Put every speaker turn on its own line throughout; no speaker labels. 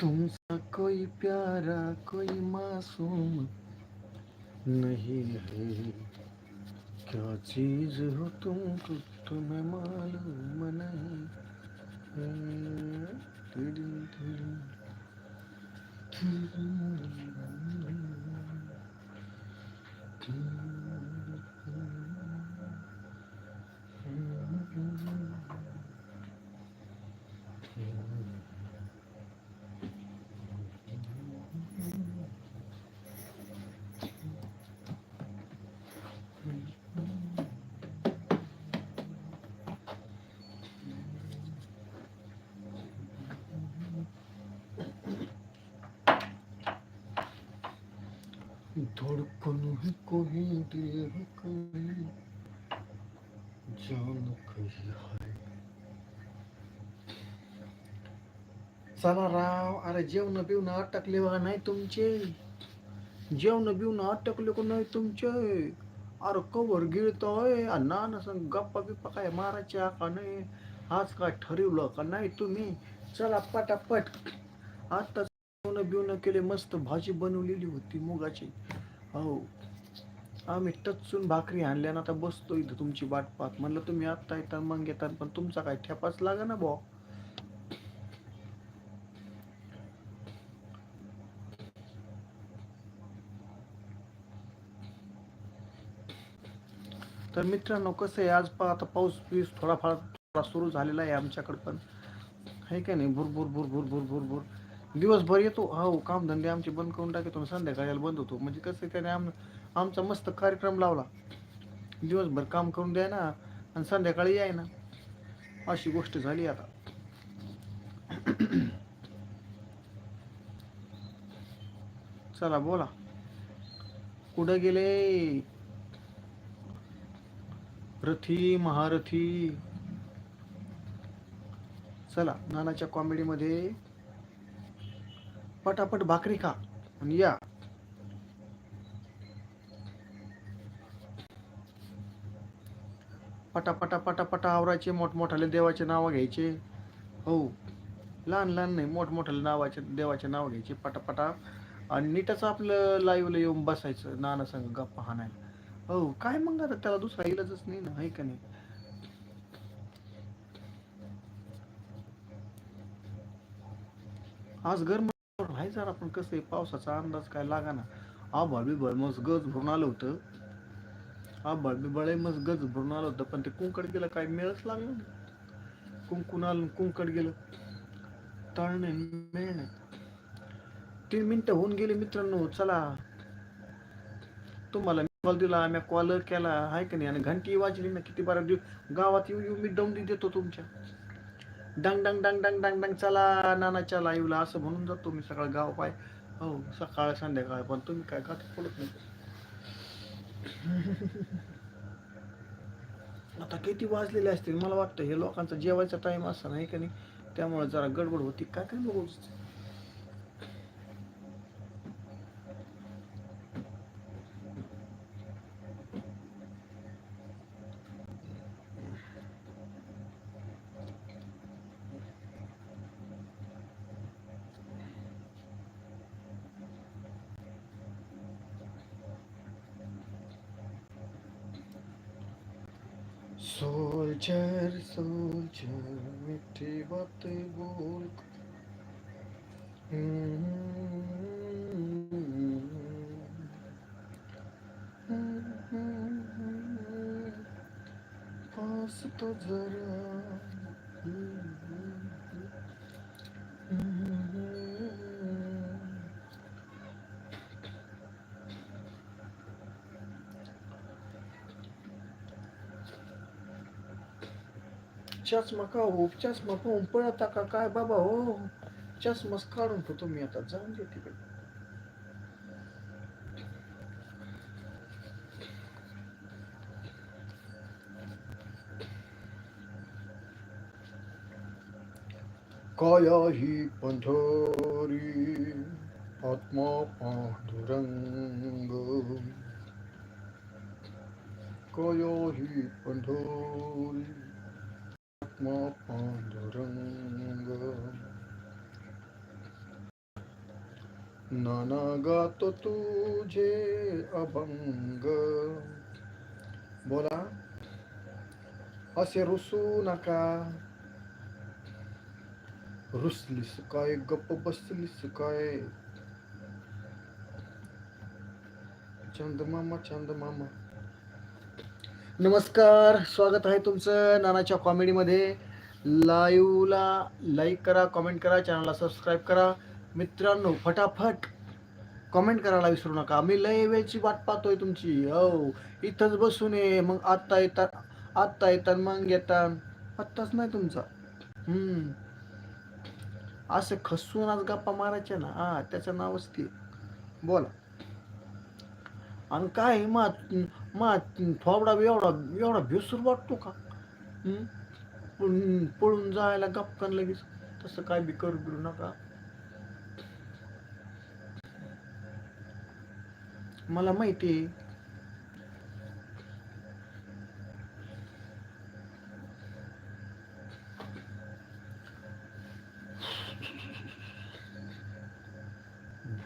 तुमसा कोई प्यारा कोई मासूम नहीं है। क्या चीज हो तुम तुम्हें मालूम नहीं धड़कन ही कहीं देर कहीं जान कही है चला राव. अरे जेवण बिवणं अटकले बघा नाही तुमचे. जेवण बिवणं अटकले का नाही तुमचे? अरे कवर गिळतोय. ना ना सांग गप्पा बिप्पा काय मारायच्या का नाही? आज काय ठरवलं का नाही तुम्ही? चला पटापट. आता जेवण बिवणं केले मस्त भाजी बनवलेली होती मुगाची. हो आम्ही टचून भाकरी आणल्या ना आता बसतो इथं तुमची वाट पाहत म्हणलं तुम्ही आत्ता येतात मग येतात पण तुमचा काय ठेपाच लागा ना भाऊ? तर मित्रांनो कसं आहे आज पहा आता पाऊस पीस थोडाफार थोडा सुरू झालेला आहे आमच्याकडं पण. आहे का नाही? भुरभुर भुरभुर भुरभुर भुर दिवसभर येतो. हो कामधंदे आमचे बंद करून टाकतो संध्याकाळी बंद होतो. म्हणजे कसं त्याने आम आमचा मस्त कार्यक्रम लावला. दिवसभर काम करून द्याय ना आणि संध्याकाळी याय ना अशी गोष्ट झाली आता. चला बोला. कुठं गेले? रथी महारथी. चला नानाच्या कॉमेडीमध्ये पटापट भाकरी खा आणि या. पटापटा पटापटा आवरायचे मोठमोठाले देवाचे नाव घ्यायचे. हो. लहान लहान नाही मोठमोठाले नावाचे देवाचे नाव घ्यायचे पटापटा. आणि नीटच आपलं लाईव्हला येऊन बसायचं नाना संग गप्पा हाणायला. हो काय मग आता? त्याला दुसरा इलाजच नाही ना आहे का नाही? आज गरम आहे जरा पण कसं आहे पावसाचा अंदाज काय लागा ना आभाळ बिभाळ मस्त गज भरून आलं होतं. आभाळ बिभाळ मस्त गज भरून आलं होतं पण ते कुंकड गेलं काय मेळच लागलं कुंकून आलं कुंकड गेलं. तळणे मिळ नाही तीन मिनटं होऊन गेले मित्रांनो चला. तुम्हाला कॉल दिला आम्ही कॉल केला. आहे का नाही? आणि घंटी वाजली ना किती बारा दिवस. गावात येऊ येऊ मी दौंडी देतो तुमच्या. डंग डंग डंग डंग डंग डंग चला नानाच्या लाईव्हला असं म्हणून जातो मी सकाळ गाव पाय. हो सकाळ संध्याकाळ पण तुम्ही काय गाठ पडत नाही. आता किती वाजलेले असतील मला वाटतं हे लोकांचा जेवायचा टाईम असा नाही का नाही? त्यामुळे जरा गडबड होती. काय काय बघू? सोल्जर सोल्जर मीठी बातें बोल पास तो जरा चष्मा का हो चष्मा पाहून पळता का काय बाबा? हो, हो चष्माच काढून ठेवतो मी आता. जाऊन दे तिकडे. काया ही पंढरी आत्मा पांडुरंग. काया ही पंढरी आत्मा पांडुरंग नाना गातो तुझे अभंग बोला असे रुसू नका रुसलीस काय गप्प बसलीस काय चंद मामा चंद मामा नमस्कार स्वागत आहे तुमचं नानाच्या कॉमेडीमध्ये लाईव्हला लाईक करा कॉमेंट करा चॅनलला सबस्क्राईब करा. मित्रांनो फटाफट कॉमेंट करायला विसरू नका. मी लय वेळची वाट पाहतोय तुमची. हो इथंच बसून ये. मग आत्ता येतात आत्ता येतात मग येतात आत्ताच नाही तुमचा. हम्म. असं खसून आज गप्पा मारायच्या ना? हा त्याचं नावच ते. बोला. आणि काय मा मा थोबडा एवढा एवढा भेसूर वाटतो का? पळून पळून जायला गपकन लगेच. तसं काय बी करू बिरू नका. मला माहिती आहे.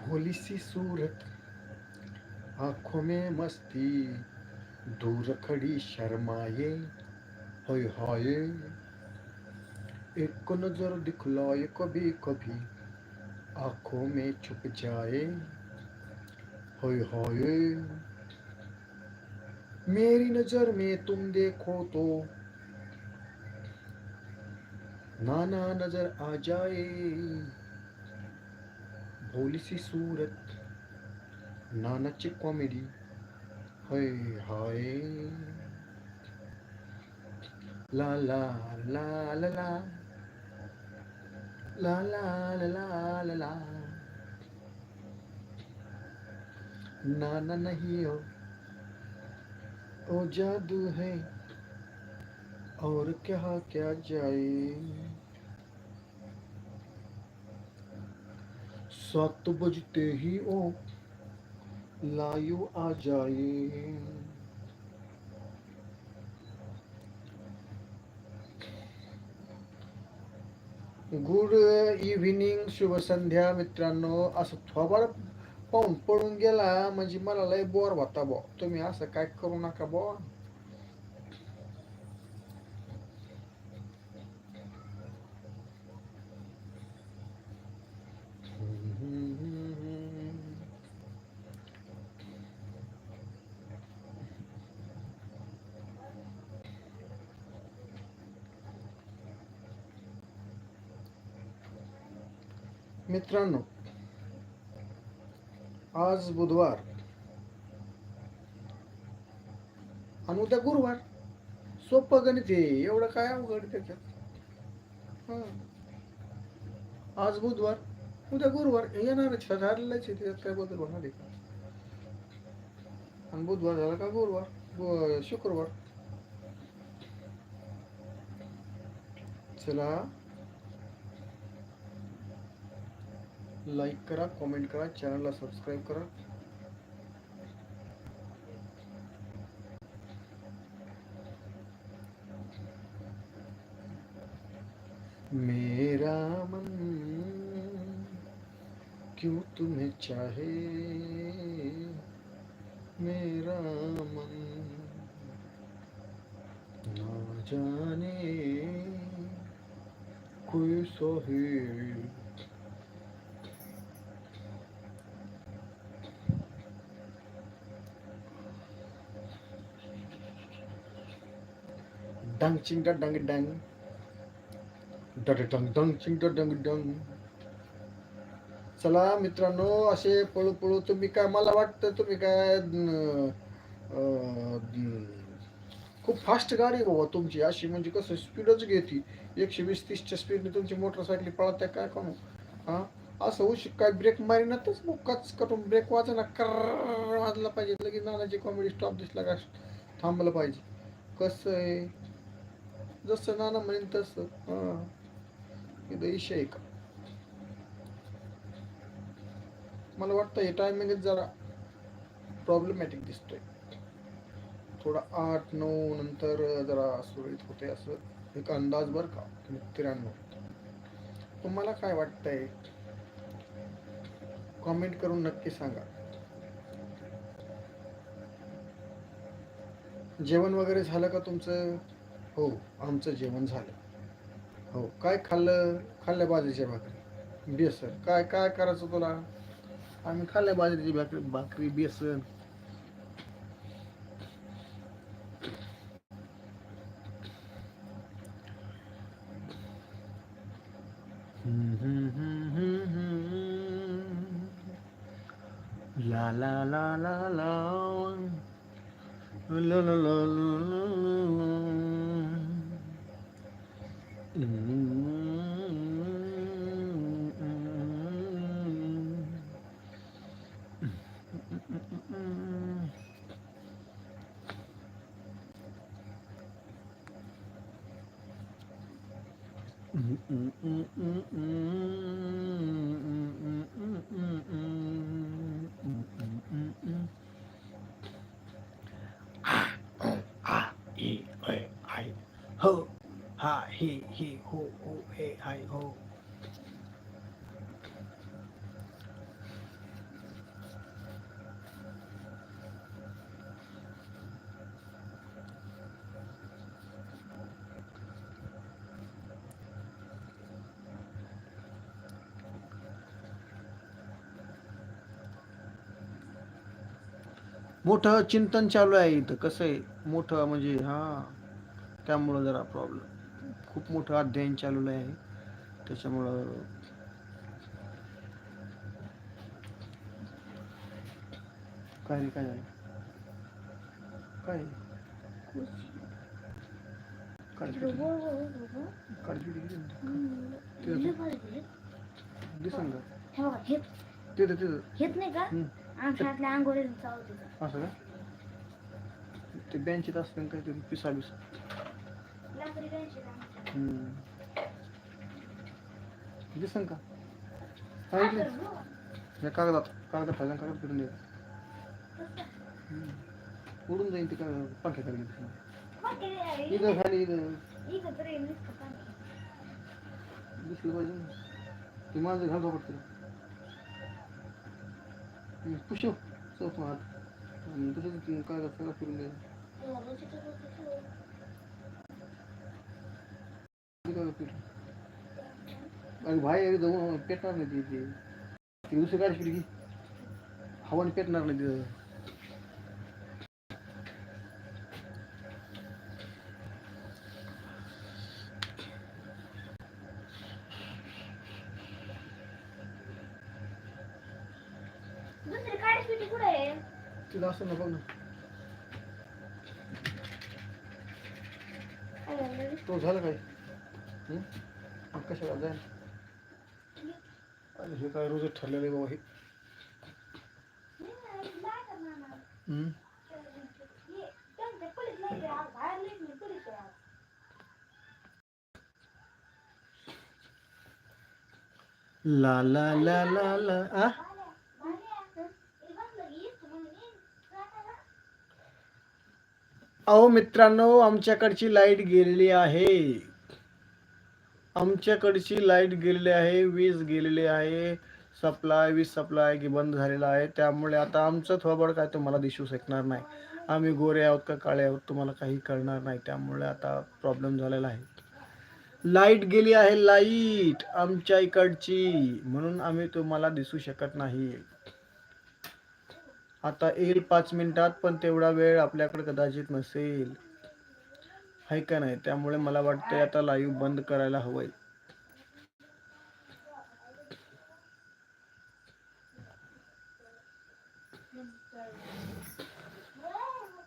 भोलीसी सूरत आँखों में मस्ती, दूर खड़ी शर्माए, हाय हाय। एक नज़र दिखलाए कभी कभी, आँखों में छुप जाए, हाय हाय। मेरी नज़र में तुम देखो तो नाना नज़र आ जाए। भोली सी सूरत नानाची कॉमेडी हाय हाय ला ला ला ला ला ला ला ला ला ला नाना नहीं हो ओ जादू है। और क्या क्या जाए। सात बजते ही ओ लायू आ जाए। गुड इव्हिनिंग शुभ संध्या मित्रांनो. असं थोबाड पाहून पडून गेला म्हणजे मला लय बोर होता बो तुम्ही असं काय करू नका बो मित्रांनो आज बुधवार. आणि उद्या गुरुवार. सोपं गणित आहे एवढं काय अवघड त्याच्यात? आज बुधवार उद्या गुरुवार. येणार येणारच आहे, ठरलेलंच आहे त्याच्यात काय बदल होणार आहे? का आणि बुधवार झाला का गुरुवार? शुक्रवार. चला. लाईक करा, कमेंट करा चॅनलला सबस्क्राईब करा। मेरा मन क्यों तुम्हें चाहे? मेरा मन ना जाने कोई सोहे। डंग चिंग डंग डंग डंग डंग डंग चिंग डंग डंग चला मित्रांनो असे पळू पळू तुम्ही काय मला वाटतं तुम्ही काय खूप फास्ट गाडी बाबा तुमची. अशी म्हणजे कसं स्पीडच घेते. एकशे वीस तीसच्या स्पीडने तुमची मोटरसायकल पळत काय करू हा? असं होऊ काय ब्रेक मारीनातच मग? कच करून ब्रेक वाजना कर वाजला पाहिजे लगेच नानाची कॉमेडी स्टॉप दिसला का थांबलं पाहिजे कसं आहे जसं नाना म्हणेन तसं हां इथं इशय आहे का मला वाटतं हे टायमिंग जरा प्रॉब्लेमॅटिक दिसतोय. थोडा आठ नऊ नंतर जरा सुरळीत होते असं. एक अंदाज बर का? त्र्याण्णव तुम्हाला काय वाटतंय? कॉमेंट करून नक्की सांगा. जेवण वगैरे झालं का तुमचं? हो आमचं जेवण झालं. हो काय खाल्लं? खाल्ल्या बाजरीच्या भाकरी. बेसन. काय काय करायचं तुला? आम्ही खाल्ल्या बाजरीची भाकरी भाकरी बेसन. ला ला ला ला ला ला ला ला ला ला हो हा हे हे हो हाय हो मोठं चिंतन चालू आहे इथं. कसं आहे? मोठं म्हणजे हा. त्यामुळं जरा प्रॉब्लेम खूप मोठं अध्ययन चालू आहे. त्याच्यामुळं काय रे काय झालं? काय? काढ दिसन का तिथं तिथं
घेत नाही का?
हम्म.
आमच्या हातल्या आंघोळी चालत
असं का? ते बेंचीत असतं काहीतरी पिसा बिसा दिसन का? सांगितले या कागदात कागदात फायदा कागद फिरून दे. उडून जाईल ते काय पंख्या खाली इथं खाली इथं. दिसलं पाहिजे ना. ते माझं घाल पडतं पुशव चौथ हात आणि तसंच कागद कागदात सगळं फिरून द्यायचं कागद फिरून. बाहेर जाऊन पेटणार नाही ते- ते दुसरी गाडी फिरकी हवाने पेटणार नाही तिथं.
दुसरी काळी पिटी कुठे आहे?
तिथं असं ना बघ ना.
काय झालं?
तो झालं काय? हं? मग कशाला जाय आणि हे काय रोज ठरलेलं आहे बाबा हे? ला ला ला ला ला आ? अहो मित्रांनो आमच्याकडची लाइट गेलेली आहे. आमच्याकडची लाइट गेलेली आहे वीज गेलेली आहे सप्लाय वीज सप्लाय की बंद झालेला आहे. त्यामुळे आता आमचं थोबड काय तुम्हाला दिसू शकणार नाही. आम्ही गोरे आहोत का काळे आहोत तुम्हाला काही कळणार नाही. त्यामुळे आता प्रॉब्लेम झालेला आहे. लाइट गेली आहे लाइट आमच्या इकडची. म्हणून आम्ही तुम्हाला दिसू शकत नाही. आता येईल पाच मिनिटात पण तेवढा वेळ आपल्याकडे कदाचित नसेल. आहे का नाही? त्यामुळे मला वाटते आता लाईव्ह बंद करायला हवंय.